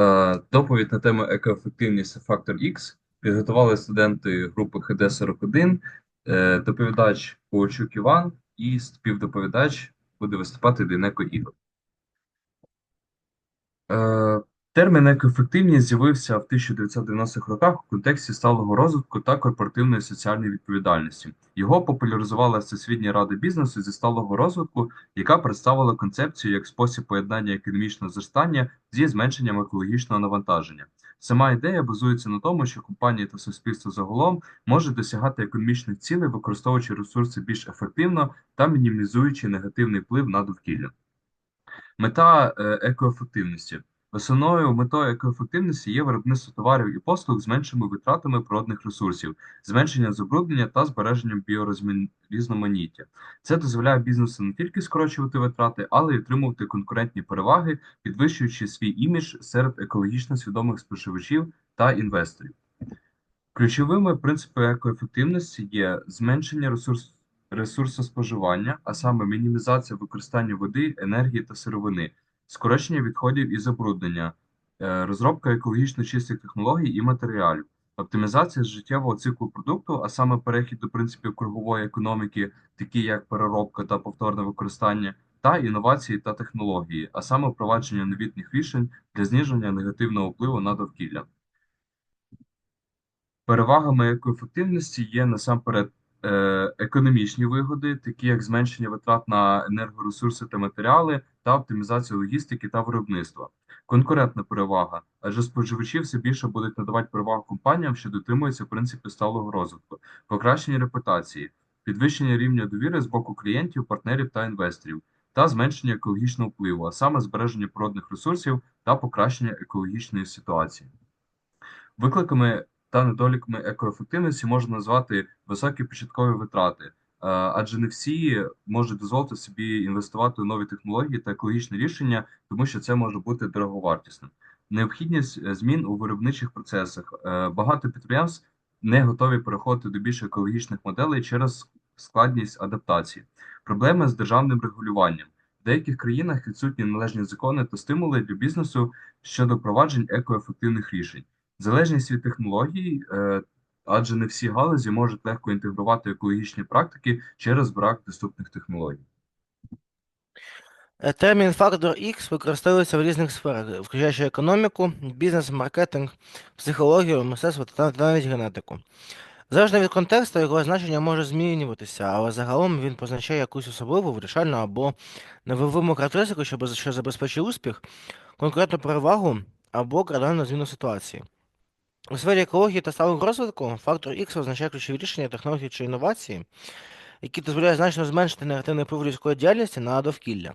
Е, Доповідь на тему екоефективність фактор X підготували студенти групи ХД-41, Е, доповідач Ковальчук Іван і співдоповідач буде виступати Дейнеко Ігор. Термін екоефективність з'явився в 1990-х роках у контексті сталого розвитку та корпоративної соціальної відповідальності. Його популяризувала Всесвітня рада бізнесу зі сталого розвитку, яка представила концепцію як спосіб поєднання економічного зростання зі зменшенням екологічного навантаження. Сама ідея базується на тому, що компанії та суспільство загалом можуть досягати економічних цілей, використовуючи ресурси більш ефективно та мінімізуючи негативний вплив на довкілля. Мета е, екоефективності. Основною метою екоефективності є виробництво товарів і послуг з меншими витратами природних ресурсів, зменшення забруднення та збереженням біорізноманіття. Це дозволяє бізнесу не тільки скорочувати витрати, але й отримувати конкурентні переваги, підвищуючи свій імідж серед екологічно свідомих споживачів та інвесторів. Ключовими принципами екоефективності є зменшення ресурс, ресурсоспоживання, а саме мінімізація використання води, енергії та сировини, скорочення відходів і забруднення, е, розробка екологічно чистих технологій і матеріалів, оптимізація життєвого циклу продукту, а саме перехід до принципів кругової економіки, такі як переробка та повторне використання, та інновації та технології, а саме впровадження новітніх рішень для зниження негативного впливу на довкілля. Перевагами екоефективності є насамперед економічні вигоди, такі як зменшення витрат на енергоресурси та матеріали, та оптимізація логістики та виробництва. Конкурентна перевага, адже споживачі все більше будуть надавати перевагу компаніям, що дотримуються принципів сталого розвитку, покращення репутації, підвищення рівня довіри з боку клієнтів, партнерів та інвесторів, та зменшення екологічного впливу, а саме збереження природних ресурсів та покращення екологічної ситуації. Викликами та недоліками екоефективності можна назвати високі початкові витрати, е, адже не всі можуть дозволити собі інвестувати в нові технології та екологічні рішення, тому що це може бути дороговартісним. Необхідність е, змін у виробничих процесах. Е, багато підприємств не готові переходити до більш екологічних моделей через складність адаптації, проблеми з державним регулюванням. В деяких країнах відсутні належні закони та стимули для бізнесу щодо впроваджень екоефективних рішень. Залежність від технологій, е, адже не всі галузі можуть легко інтегрувати екологічні практики через брак доступних технологій. Е, Термін фактор X використовується в різних сферах, включаючи економіку, бізнес, маркетинг, психологію, мистецтво та навіть генетику. Залежно від контексту, його значення може змінюватися, але загалом він позначає якусь особливу, вирішальну або невивиму характеристику, що забезпечує успіх, конкретну перевагу або кардинальну зміну ситуації. У сфері екології та сталого розвитку фактор X означає ключові рішення технології чи інновації, які дозволяють значно зменшити негативний вплив людської діяльності на довкілля.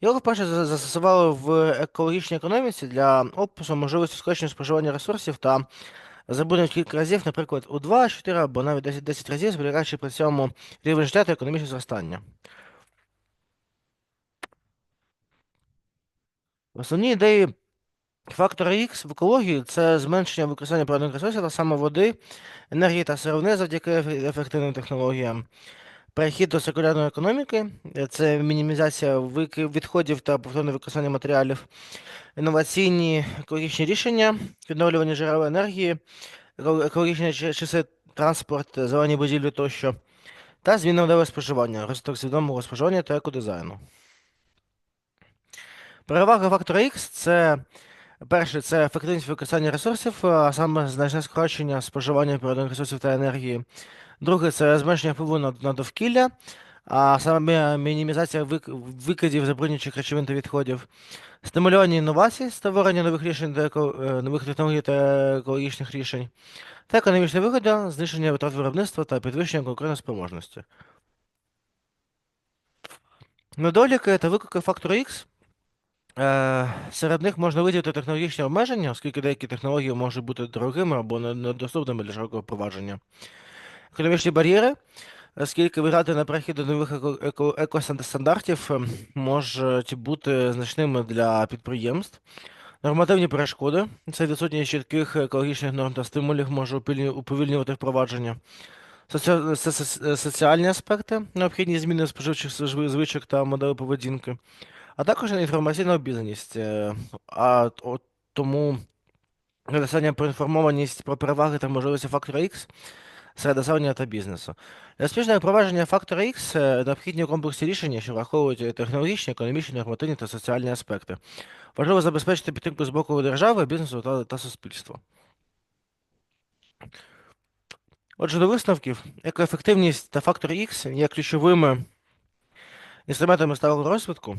Його вперше застосували в екологічній економіці для опису можливості скорочення споживання ресурсів та забруднення кілька разів, наприклад, у 2, 4 або навіть 10, 10 разів, зберігаючи при цьому рівень життя та економічне зростання. Основні ідеї фактора X в екології це зменшення використання природних ресурсів, та саме води, енергії та сировини завдяки ефективним технологіям. Перехід до циркулярної економіки це мінімізація відходів та повторне використання матеріалів, інноваційні екологічні рішення, відновлювання джерел енергії, екологічні часи, транспорт, зелені будівлі тощо, та зміна моделі споживання, розвиток свідомого споживання та екодизайну. Перевага фактора X це перше, це ефективність використання ресурсів, а саме значне скорочення споживання природних ресурсів та енергії. Друге це зменшення впливу на, на довкілля, а саме мінімізація викидів забруднюючих речовин та відходів, стимулювання інновацій, створення нових рішень та еко, нових технологій та екологічних рішень, та економічна вигода, знищення витрат виробництва та підвищення конкурентоспроможності. Недоліки та виклики фактору X. Серед них можна виділити технологічні обмеження, оскільки деякі технології можуть бути дорогими або недоступними для широкого впровадження. Економічні бар'єри, оскільки виграти на перехід до нових екостандартів можуть бути значними для підприємств. Нормативні перешкоди це відсутність чітких екологічних норм та стимулів може уповільнювати впровадження. Соціальні аспекти, необхідні зміни споживчих звичок та моделі поведінки, а також інформаційна обізнаність. А тому недостатня проінформованість про переваги та можливості фактора X серед населення та бізнесу. Для успішного впровадження фактора X е, необхідні комплексні рішення, що враховують технологічні, економічні, нормативні та соціальні аспекти. Важливо забезпечити підтримку з боку держави, бізнесу та, та суспільства. Отже, до висновків, екоефективність та фактор X є ключовими інструментами сталого розвитку,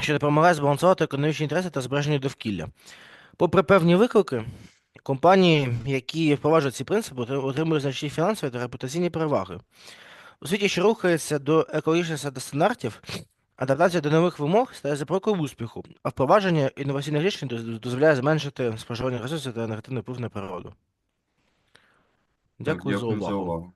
що допомагає збалансувати економічні інтереси та збереження довкілля. Попри певні виклики, компанії, які впроваджують ці принципи, отримують значні фінансові та репутаційні переваги. У світі, що рухається до екологічних стандартів, адаптація до нових вимог стає запорукою успіху, а впровадження інноваційних рішень дозволяє зменшити споживання ресурсів та негативний вплив на природу. Дякую, за увагу. увагу.